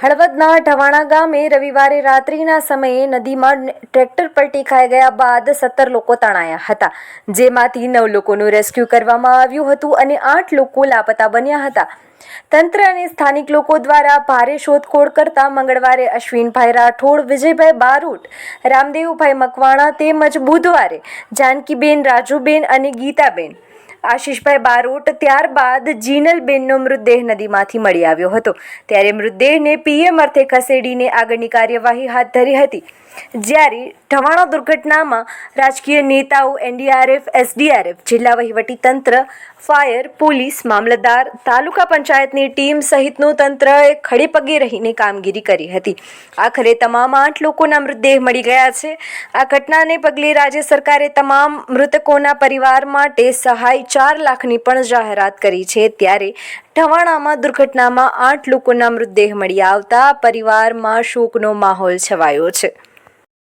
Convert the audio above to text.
હળવદના ઢવાણા ગામે રવિવારે રાત્રિના સમયે નદીમાં ટ્રેક્ટર પલટી ખાઈ ગયા બાદ સત્તર લોકો તણાયા હતા. જેમાંથી નવ લોકોનું રેસ્ક્યુ કરવામાં આવ્યું હતું અને આઠ લોકો લાપતા બન્યા હતા. તંત્ર અને સ્થાનિક લોકો દ્વારા ભારે શોધખોળ કરતા મંગળવારે અશ્વિનભાઈ રાઠોડ, વિજયભાઈ બારોટ રામદેવભાઈ મકવાણા તેમજ બુધવારે જાનકીબેન, રાજુબેન અને ગીતાબેન, આશીષભાઈ બારોટ ત્યારબાદ જીનલબેનનો મૃતદેહ નદીમાંથી મળી આવ્યો હતો. ત્યારે મૃતદેહને પીએમ અર્થે ખસેડીને આગળની કાર્યવાહી હાથ ધરી હતી. જ્યારે ઢવાણા દુર્ઘટનામાં રાજકીય નેતાઓ એનડીઆરએફ, એસડીઆરએફ, જિલ્લા વહીવટી તંત્ર, ફાયર પોલીસ, મામલતદાર, તાલુકા પંચાયતની ટીમ સહિતનું તંત્રએ ખડેપગે રહીને કામગીરી કરી હતી. આખરે તમામ આઠ લોકોના મૃતદેહ મળી ગયા છે. આ ઘટનાને પગલે રાજ્ય સરકારે તમામ મૃતકોના પરિવાર માટે સહાય ચાર લાખની પણ જાહેરાત કરી છે. ત્યારે ઢવાણામાં દુર્ઘટનામાં આઠ લોકોના મૃતદેહ મળી આવતા પરિવારમાં શોકનો માહોલ છવાયો છે.